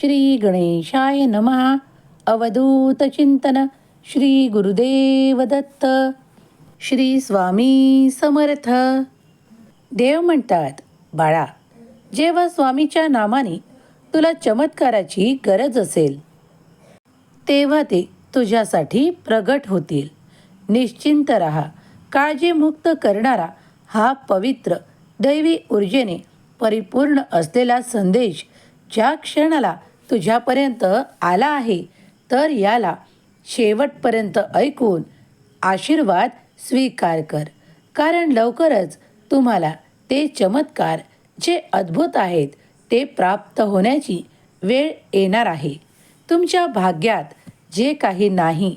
श्री गणेशाय नमः। अवधूत चिंतन। श्री गुरुदेव दत्त। श्री स्वामी समर्थ। देव म्हणतात बाळा जेव्हा स्वामीच्या नामाने तुला चमत्काराची गरज असेल तेव्हा ते तुझ्यासाठी प्रगट होतील. निश्चिंत रहा. काळजीमुक्त करणारा हा पवित्र दैवी ऊर्जेने परिपूर्ण असलेला संदेश ज्या क्षणाला तुझ्यापर्यंत आला आहे तर याला शेवटपर्यंत ऐकून आशीर्वाद स्वीकार कर. कारण लवकरच तुम्हाला ते चमत्कार जे अद्भुत आहेत ते प्राप्त होण्याची वेळ येणार आहे. तुमच्या भाग्यात जे काही नाही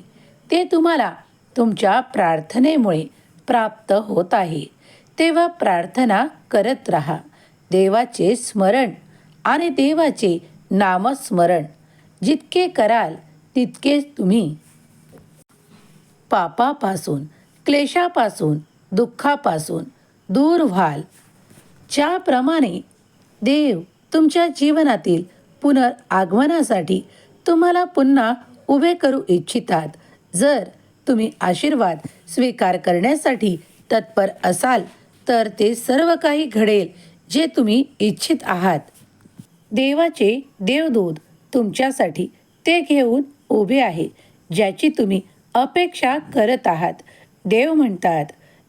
ते तुम्हाला तुमच्या प्रार्थनेमुळे प्राप्त होत आहे. तेव्हा प्रार्थना करत राहा. देवाचे स्मरण आणि देवाचे नामस्मरण. जितके कराल तितकेच तुम्ही. पापापासून क्लेशापासून दुःखापासून दूर व्हाल. ज्याप्रमाणे देव तुमच्या जीवनातील पुनर्आगमनासाठी तुम्हाला पुन्हा उभे करू इच्छितात जर तुम्ही आशीर्वाद स्वीकार करण्यासाठी तत्पर असाल तर ते सर्व काही घडेल जे तुम्ही इच्छित आहात. देवाचे देवदूत तुमच्यासाठी ते घेऊन उभे आहे ज्याची तुम्ही अपेक्षा करत आहात. देव म्हणतात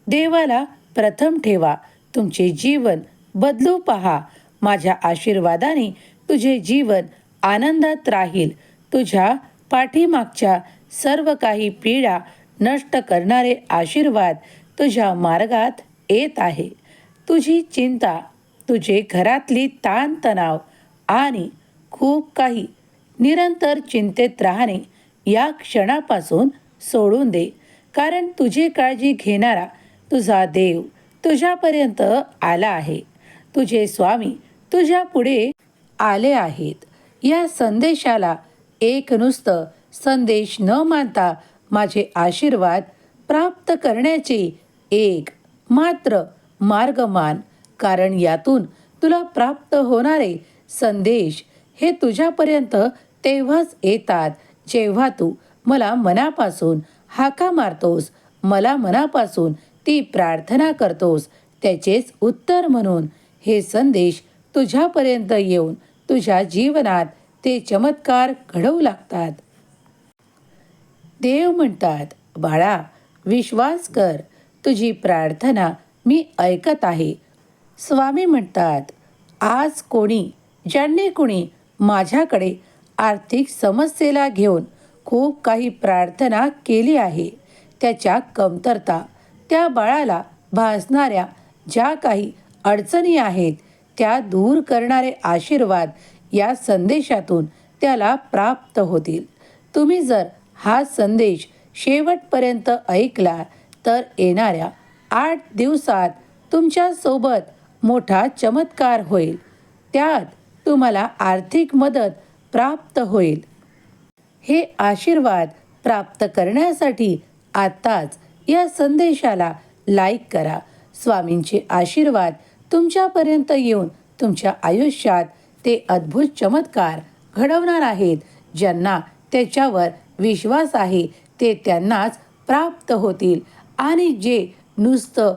देवाला प्रथम ठेवा तुमचे जीवन बदलू पहा. माझ्या आशीर्वादाने तुझे जीवन आनंदात राहील. तुझ्या पाठीमागच्या सर्व काही पीडा नष्ट करणारे आशीर्वाद तुझ्या मार्गात येत आहे. तुझी चिंता तुझे घरातली ताणतणाव आणि खूप काही निरंतर चिंतेत राहणे या क्षणापासून सोडून दे. कारण तुझी काळजी घेणारा तुझा देव तुझ्यापर्यंत आला आहे. तुझे स्वामी तुझ्या पुढे आले आहेत. या संदेशाला एक नुसतं संदेश न मानता माझे आशीर्वाद प्राप्त करण्याचे एक मात्र मार्गमान. कारण यातून तुला प्राप्त होणारे संदेश हे तुझ्यापर्यंत तेव्हाच येतात. जेव्हा तू मला मनापासून हाका मारतोस मला मनापासून ती प्रार्थना करतोस त्याचेच उत्तर म्हणून हे संदेश तुझ्यापर्यंत येऊन तुझ्या जीवनात ते चमत्कार घडवू लागतात. देव म्हणतात बाळा विश्वास कर तुझी प्रार्थना मी ऐकत आहे. स्वामी म्हणतात आज कोणी ज्यांनी कुणी माझ्याकडे आर्थिक समस्येला घेऊन खूप काही प्रार्थना केली आहे त्याच्या कमतरता त्या बाळाला भासणाऱ्या ज्या काही अडचणी आहेत त्या दूर करणारे आशीर्वाद या संदेशातून त्याला प्राप्त होतील. तुम्ही जर हा संदेश शेवटपर्यंत ऐकला तर येणाऱ्या आठ दिवसात तुमच्यासोबत मोठा चमत्कार होईल. त्यात तुम्हाला आर्थिक मदत प्राप्त होईल. हे आशीर्वाद प्राप्त करण्यासाठी आत्ताच या संदेशाला लाईक करा. स्वामींचे आशीर्वाद तुमच्यापर्यंत येऊन तुमच्या आयुष्यात ते अद्भुत चमत्कार घडवणार आहेत. ज्यांना त्याच्यावर विश्वास आहे ते त्यांनाच प्राप्त होतील. आणि जे नुसतं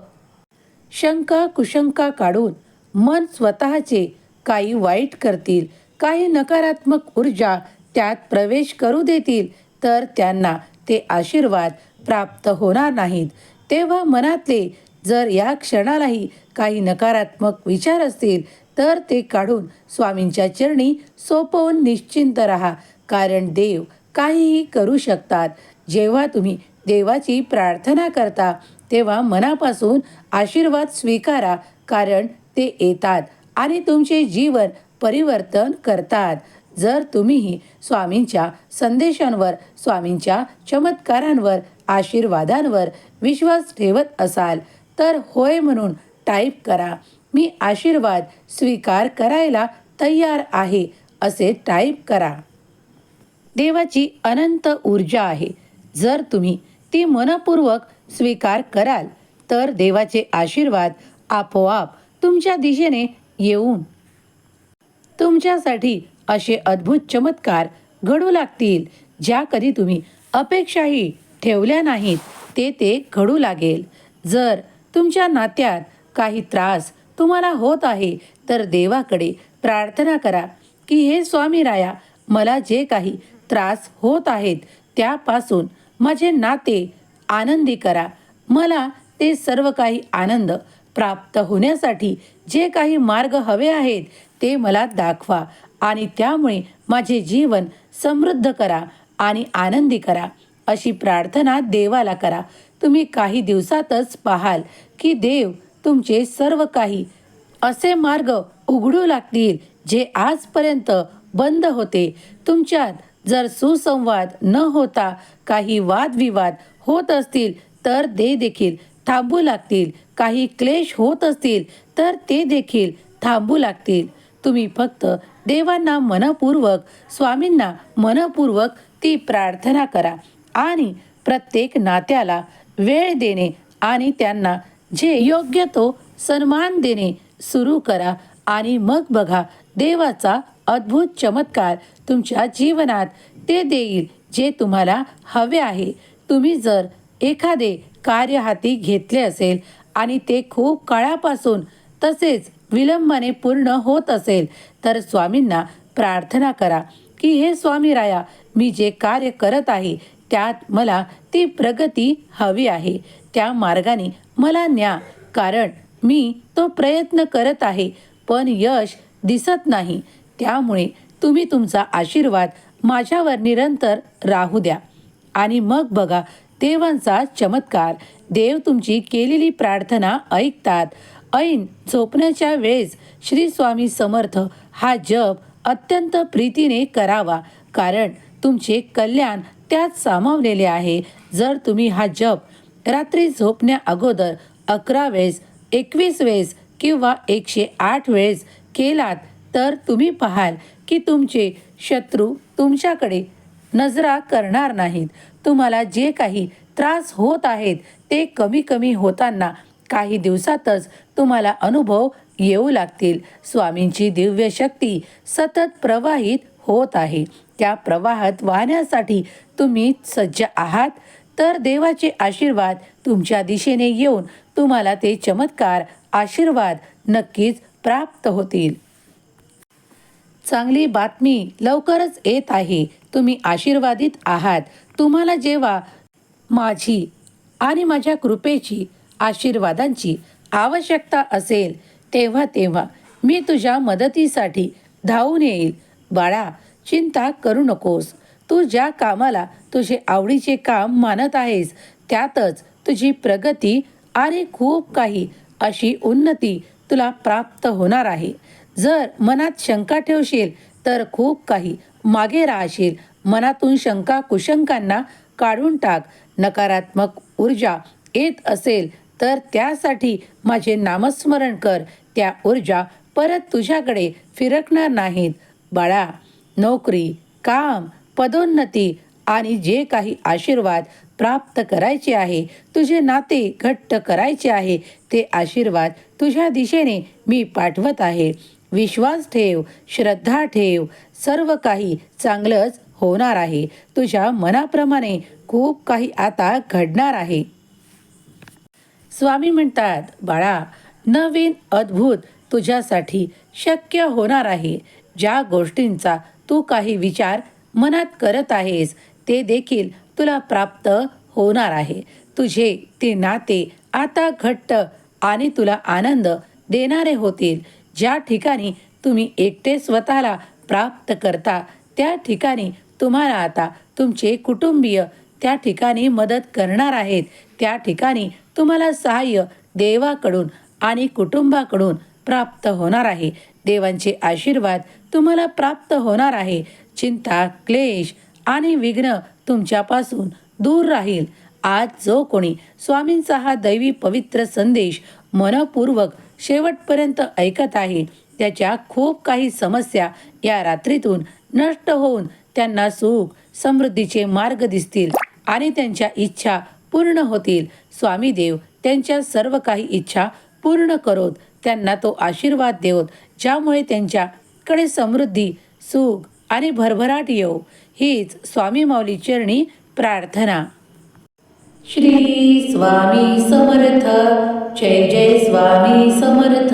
शंका कुशंका काढून मन स्वतःचे काही वाईट करतील काही नकारात्मक ऊर्जा त्यात प्रवेश करू देतील तर त्यांना ते आशीर्वाद प्राप्त होणार नाहीत. तेव्हा मनातले जर या क्षणालाही काही नकारात्मक विचार असतील तर ते काढून स्वामींच्या चरणी सोपवून निश्चिंत राहा कारण देव काहीही करू शकतात. जेव्हा तुम्ही देवाची प्रार्थना करता तेव्हा मनापासून आशीर्वाद स्वीकारा कारण ते येतात. आणि तुमचे जीवन परिवर्तन करतात. जर तुम्हीही स्वामींच्या संदेशांवर स्वामींच्या चमत्कारांवर आशीर्वादांवर विश्वास ठेवत असाल तर होय म्हणून टाईप करा. मी आशीर्वाद स्वीकार करायला तयार आहे असे टाईप करा. देवाची अनंत ऊर्जा आहे. जर तुम्ही ती मनपूर्वक स्वीकार कराल तर देवाचे आशीर्वाद आपोआप तुमच्या दिशेने येऊन. तुमच्यासाठी असे अद्भुत चमत्कार घडू लागतील ज्या कधी तुम्ही अपेक्षाही ठेवल्या नाहीत ते ते घडू लागेल. जर तुमच्या नात्यात काही त्रास तुम्हाला होत आहे तर देवाकडे प्रार्थना करा की हे स्वामी राया मला जे काही त्रास होत आहेत त्यापासून माझे नाते आनंदी करा. मला ते सर्व काही आनंद प्राप्त होण्यासाठी जे काही मार्ग हवे आहेत ते मला दाखवा आणि त्यामुळे माझे जीवन समृद्ध करा आणि आनंदी करा. अशी प्रार्थना देवाला करा. तुम्ही काही दिवसातच पाहाल की देव तुमचे सर्व काही असे मार्ग उघडू लागतील जे आजपर्यंत बंद होते. तुमच्यात जर सुसंवाद न होता काही वादविवाद होत असतील तर ते देखील. थांबू लागतील. काही क्लेश होत असतील तर ते देखील थांबू लागतील. तुम्ही फक्त देवांना मनपूर्वक स्वामींना मनपूर्वक ती प्रार्थना करा आणि प्रत्येक नात्याला वेळ देणे आणि त्यांना जे योग्य तो सन्मान देणे सुरू करा आणि मग बघा देवाचा अद्भुत चमत्कार तुमच्या जीवनात ते देईल जे तुम्हाला हवे आहे. तुम्ही जर एखादे कार्य हाती घेतले असेल आणि ते खूप काळापासून तसेच विलंबाने पूर्ण होत असेल तर स्वामींना प्रार्थना करा की हे स्वामी राया मी जे कार्य करत आहे त्यात मला ती प्रगती हवी आहे. त्या मार्गाने मला न्या. कारण मी तो प्रयत्न करत आहे पण यश दिसत नाही. त्यामुळे तुम्ही तुमचा आशीर्वाद माझ्यावर निरंतर राहू द्या. आणि मग बघा देवांचा चमत्कार. देव तुमची केलेली प्रार्थना ऐकतात. ऐन झोपण्याच्या वेळेस श्री स्वामी समर्थ हा जप अत्यंत प्रीतीने करावा कारण तुमचे कल्याण त्यात सामावलेले आहे. जर तुम्ही हा जप रात्री झोपण्या अगोदर अकरा वेळेस एकवीस वेळेस किंवा एकशे आठ वेळेस केलात तर तुम्ही पाहाल की तुमचे शत्रू तुमच्याकडे नजरा करणार नाहीत. तुम्हाला जे काही त्रास होत आहेत ते कमी कमी होताना काही दिवसातच तुम्हाला अनुभव येऊ लागतील. स्वामींची दिव्य शक्ती सतत प्रवाहित होत आहे. त्या प्रवाहात वाहण्यासाठी तुम्ही सज्ज आहात. तर देवाचे आशीर्वाद तुमच्या दिशेने येऊन तुम्हाला ते चमत्कार आशीर्वाद नक्कीच प्राप्त होतील. चांगली बातमी लवकरच येत आहे. तुम्ही आशीर्वादित आहात. तुम्हाला जेव्हा माझी आणि माझ्या कृपेची आशीर्वादांची आवश्यकता असेल तेव्हा तेव्हा मी तुझ्या मदतीसाठी धावून येईल. बाळा चिंता करू नकोस. तू ज्या कामाला तुझे आवडीचे काम मानत आहेस त्यातच तुझी प्रगती आणि खूप काही अशी उन्नती तुला प्राप्त होणार आहे. जर मनात शंका ठेवशील तर खूप काही मागे राहशील. मनातून शंका कुशंकांना काढून टाक. नकारात्मक ऊर्जा येत असेल तर त्यासाठी माझे नामस्मरण कर. त्या ऊर्जा परत तुझ्याकडे फिरकणार नाहीत. बाळा नोकरी काम पदोन्नती आणि जे काही आशीर्वाद प्राप्त करायचे आहे तुझे नाते घट्ट करायचे आहे ते आशीर्वाद तुझ्या दिशेने मी पाठवत आहे. विश्वास ठेव श्रद्धा ठेव सर्व काही चांगलंच होणार आहे. तुझ्या मनाप्रमाणे खूप काही आता घडणार आहे. स्वामी म्हणतात बाळा नवीन अद्भुत तुझ्यासाठी शक्य होणार आहे. ज्या गोष्टींचा तू काही विचार मनात करत आहेस ते देखील तुला प्राप्त होणार आहे. तुझे ते नाते आता घट्ट आणि तुला आनंद देणारे होतील. ज्या ठिकाणी तुम्ही एकटे स्वतःला प्राप्त करता त्या ठिकाणी तुम्हाला आता तुमचे कुटुंबीय त्या ठिकाणी मदत करणार आहेत. त्या ठिकाणी तुम्हाला सहाय्य देवाकडून आणि कुटुंबाकडून प्राप्त होणार आहे. देवांचे आशीर्वाद तुम्हाला प्राप्त होणार आहे. चिंता क्लेश आणि विघ्न तुमच्यापासून दूर राहील. आज जो कोणी स्वामींचा हा दैवी पवित्र संदेश मनपूर्वक शेवटपर्यंत ऐकत आहे त्याच्या खूप काही समस्या या रात्रीतून नष्ट होऊन त्यांना सुख समृद्धीचे मार्ग दिसतील आणि त्यांच्या इच्छा पूर्ण होतील. स्वामी देव त्यांच्या सर्व काही इच्छा पूर्ण करोत. त्यांना तो आशीर्वाद देवत ज्यामुळे त्यांच्याकडे समृद्धी सुख आणि भरभराट येऊ हीच स्वामी माऊली चरणी प्रार्थना. श्री स्वामी समर्थ जय जय स्वामी समर्थ.